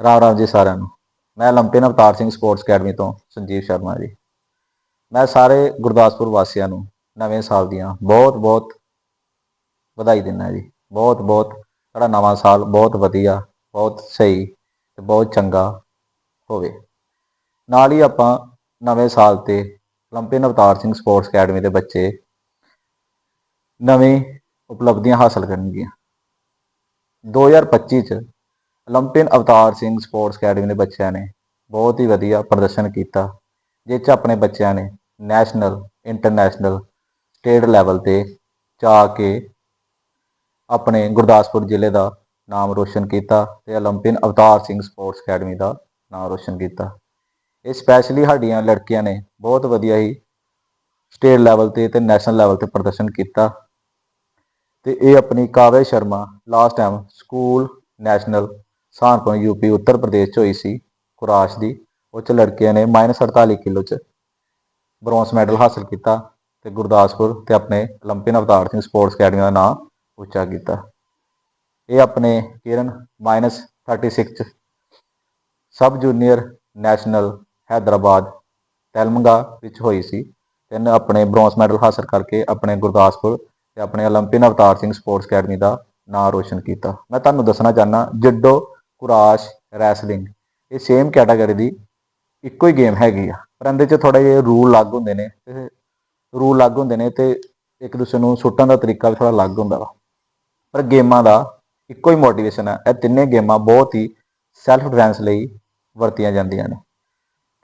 ਰਾਮ ਰਾਮ ਜੀ ਸਾਰਿਆਂ ਨੂੰ। ਮੈਂ Olympian Avtar Singh Sports Academy ਤੋਂ ਸੰਜੀਵ ਸ਼ਰਮਾ ਜੀ। ਮੈਂ ਸਾਰੇ ਗੁਰਦਾਸਪੁਰ ਵਾਸੀਆਂ ਨੂੰ ਨਵੇਂ ਸਾਲ ਦੀਆਂ ਬਹੁਤ ਬਹੁਤ ਵਧਾਈ ਦਿੰਦਾ ਜੀ। ਬਹੁਤ ਬਹੁਤ ਸਾਡਾ ਨਵਾਂ ਸਾਲ ਬਹੁਤ ਵਧੀਆ, ਬਹੁਤ ਸਹੀ ਤੇ ਬਹੁਤ ਚੰਗਾ ਹੋਵੇ। ਨਾਲ ਹੀ ਆਪਾਂ ਨਵੇਂ ਸਾਲ ਤੇ Olympian Avtar Singh Sports Academy ਦੇ ਬੱਚੇ ਨਵੀਂ ਉਪਲਬਧੀਆਂ ਹਾਸਲ ਕਰਨਗੇ 2025 ਚ 올림픽 ਅਵਤਾਰ ਸਿੰਘ ਸਪੋਰਟਸ ਅਕੈਡਮੀ ਦੇ ਬੱਚਿਆਂ ਨੇ ਬਹੁਤ ਹੀ ਵਧੀਆ ਪ੍ਰਦਰਸ਼ਨ ਕੀਤਾ ਜਿਸ 'ਚ ਆਪਣੇ ਬੱਚਿਆਂ ਨੇ ਨੈਸ਼ਨਲ ਇੰਟਰਨੈਸ਼ਨਲ ਸਟੇਟ ਲੈਵਲ ਤੇ ਜਾ ਕੇ ਆਪਣੇ ਗੁਰਦਾਸਪੁਰ ਜ਼ਿਲ੍ਹੇ ਦਾ ਨਾਮ ਰੋਸ਼ਨ ਕੀਤਾ ਤੇ 올림픽 ਅਵਤਾਰ ਸਿੰਘ ਸਪੋਰਟਸ ਅਕੈਡਮੀ ਦਾ ਨਾਮ ਰੋਸ਼ਨ ਕੀਤਾ ਇਹ ਸਪੈਸ਼ਲੀ ਸਾਡੀਆਂ ਲੜਕੀਆਂ ਨੇ ਬਹੁਤ ਵਧੀਆ ਹੀ ਸਟੇਟ ਲੈਵਲ ਤੇ ਤੇ ਨੈਸ਼ਨਲ ਲੈਵਲ ਤੇ ਪ੍ਰਦਰਸ਼ਨ ਕੀਤਾ ਤੇ ਇਹ ਆਪਣੀ ਕਾਵੇ Sharma last time school national Saharanpur UP Uttar Pradesh ਚ ਹੋਈ ਸੀ ਕੁਰਾਸ਼ ਦੀ ਉਹ ਚ ਲੜਕੀਆਂ ਨੇ -48 ਕਿਲੋ ਚ ਬ੍ਰੌਂਜ਼ ਮੈਡਲ ਹਾਸਲ ਕੀਤਾ ਤੇ ਗੁਰਦਾਸਪੁਰ ਤੇ ਆਪਣੇ 올림픽 ਅਵਤਾਰ ਸਿੰਘ ਸਪੋਰਟਸ ਅਕੈਡਮੀ ਦਾ ਨਾਮ ਉੱਚਾ ਕੀਤਾ ਇਹ ਆਪਣੇ ਕਿਰਨ -36 ਚ sub junior national Hyderabad Telangana ਵਿੱਚ ਹੋਈ ਸੀ ਤੇ ਇਹਨੇ ਆਪਣੇ ਬ੍ਰੌਂਜ਼ ਮੈਡਲ ਹਾਸਲ ਕਰਕੇ ਆਪਣੇ ਗੁਰਦਾਸਪੁਰ ਤੇ ਆਪਣੇ 올림픽 ਅਵਤਾਰ ਸਿੰਘ ਸਪੋਰਟਸ ਅਕੈਡਮੀ ਦਾ ਨਾਮ ਰੋਸ਼ਨ ਕੀਤਾ ਮੈਂ ਤੁਹਾਨੂੰ ਦੱਸਣਾ ਚਾਹਨਾ ਜਿੱਡੋ ਕੁਰਾਸ਼, ਰੈਸਲਿੰਗ, ਇਹ ਸੇਮ ਕੈਟਾਗਰੀ ਦੀ ਇੱਕੋ ਹੀ ਗੇਮ ਹੈਗੀ ਆ। ਪਰ ਇਹਦੇ 'ਚ ਥੋੜਾ ਜਿਹੇ ਰੂਲ ਅਲੱਗ ਹੁੰਦੇ ਨੇ ਤੇ ਰੂਲ ਅਲੱਗ ਹੁੰਦੇ ਨੇ ਤੇ ਇੱਕ ਦੂਸਰੇ ਨੂੰ ਸੁੱਟਣ ਦਾ ਤਰੀਕਾ ਵੀ ਥੋੜਾ ਅਲੱਗ ਹੁੰਦਾ ਵਾ। ਪਰ ਗੇਮਾਂ ਦਾ ਇੱਕੋ ਹੀ ਮੋਟੀਵੇਸ਼ਨ ਹੈ ਇਹ ਤਿੰਨੇ ਗੇਮਾਂ ਬਹੁਤ ਹੀ ਸੈਲਫ ਡਿਫੈਂਸ ਲਈ ਵਰਤੀਆਂ ਜਾਂਦੀਆਂ ਨੇ।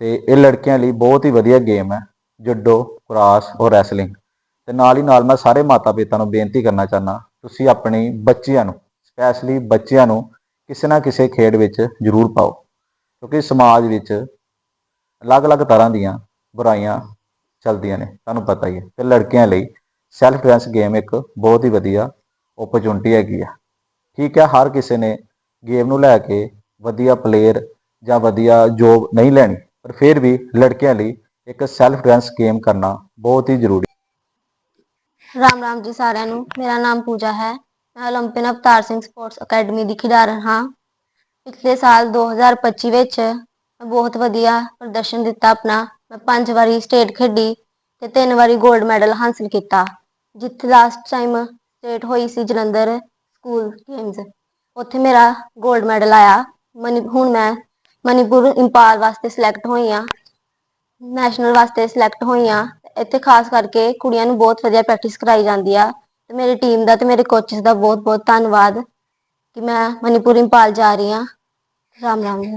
ਤੇ ਇਹ ਲੜਕੀਆਂ ਲਈ ਬਹੁਤ ਹੀ ਵਧੀਆ ਗੇਮ ਹੈ ਜੁੱਡੋ, ਕੁਰਾਸ਼ ਔਰ ਰੈਸਲਿੰਗ। ਤੇ ਨਾਲ ਹੀ ਨਾਲ ਮੈਂ ਸਾਰੇ ਮਾਤਾ ਪਿਤਾ ਨੂੰ ਬੇਨਤੀ ਕਰਨਾ ਚਾਹਨਾ ਤੁਸੀਂ ਆਪਣੀ ਬੱਚਿਆਂ ਨੂੰ ਸਪੈਸ਼ਲੀ ਬੱਚਿਆਂ ਨੂੰ ਕਿਸੇ ਨਾ ਕਿਸੇ ਖੇਡ ਵਿੱਚ ਜ਼ਰੂਰ ਪਾਓ, ਕਿਉਂਕਿ ਸਮਾਜ ਵਿੱਚ ਅਲੱਗ-ਅਲੱਗ ਤਰ੍ਹਾਂ ਦੀਆਂ ਬੁਰਾਈਆਂ ਚੱਲਦੀਆਂ ਨੇ, ਤੁਹਾਨੂੰ ਪਤਾ ਹੀ ਹੈ। ਤੇ ਲੜਕੀਆਂ ਲਈ ਸੈਲਫ ਡਿਫੈਂਸ ਗੇਮ ਇੱਕ ਬਹੁਤ ਹੀ ਵਧੀਆ ਓਪਰਚੁਨਿਟੀ ਹੈਗੀ ਆ। ਠੀਕ ਹੈ ਹਰ ਕਿਸੇ ਨੇ ਗੇਮ ਨੂੰ ਲੈ ਕੇ ਵਧੀਆ ਪਲੇਅਰ ਜਾਂ ਵਧੀਆ ਜੋਬ ਨਹੀਂ ਲੈਣੀ, ਪਰ ਫਿਰ ਵੀ ਲੜਕੀਆਂ ਲਈ ਇੱਕ ਸੈਲਫ ਡਿਫੈਂਸ ਗੇਮ ਕਰਨਾ ਬਹੁਤ ਹੀ ਜ਼ਰੂਰੀ ਰਾਮ ਰਾਮ ਜੀ ਸਾਰਿਆਂ ਨੂੰ, ਮੇਰਾ ਨਾਮ ਪੂਜਾ ਹੈ। ਮੈਂ Olympian Avtar Singh Sports Academy ਦੀ ਖਿਡਾਰਨ, ਹਾਂ। ਪਿਛਲੇ ਸਾਲ 2025 ਵਿੱਚ ਮੈਂ ਬਹੁਤ ਵਧੀਆ ਪ੍ਰਦਰਸ਼ਨ ਦਿੱਤਾ ਆਪਣਾ। ਮੈਂ ਪੰਜ ਵਾਰੀ ਸਟੇਟ ਖੇਡੀ ਤੇ ਤਿੰਨ ਵਾਰੀ 골ਡ ਮੈਡਲ ਹਾਸਲ ਕੀਤਾ। ਜਿੱਥੇ ਲਾਸਟ ਟਾਈਮ ਸਟੇਟ ਹੋਈ ਸੀ ਜਲੰਧਰ ਸਕੂਲ ਗੇਮਸ ਉੱਥੇ ਮੇਰਾ 골ਡ ਮੈਡਲ ਆਇਆ। ਮਨੀ, ਹੁਣ ਮੈਂ ਮਨੀਪੁਰ ਇੰਪਾਲ ਵਾਸਤੇ ਸਿਲੈਕਟ ਹੋਈ ਆ ਨੈਸ਼ਨਲ ਵਾਸਤੇ ਸਿਲੈਕਟ ਹੋਈ ਆ ਇੱਥੇ ਖਾਸ ਕਰਕੇ ਕੁੜੀਆਂ ਨੂੰ ਬਹੁਤ ਵਧੀਆ ਪ੍ਰੈਕਟਿਸ ਕਰਾਈ ਜਾਂਦੀ ਆ। ਤੇ ਮੇਰੀ ਟੀਮ ਦਾ ਤੇ ਮੇਰੇ ਕੋਚਸ ਦਾ ਬਹੁਤ ਬਹੁਤ ਧੰਨਵਾਦ ਕਿ ਮੈਂ ਮਨੀਪੁਰ, ਇੰਪਾਲ ਜਾ ਰਹੀ ਹਾਂ ਰਾਮ ਰਾਮ ਜੀ।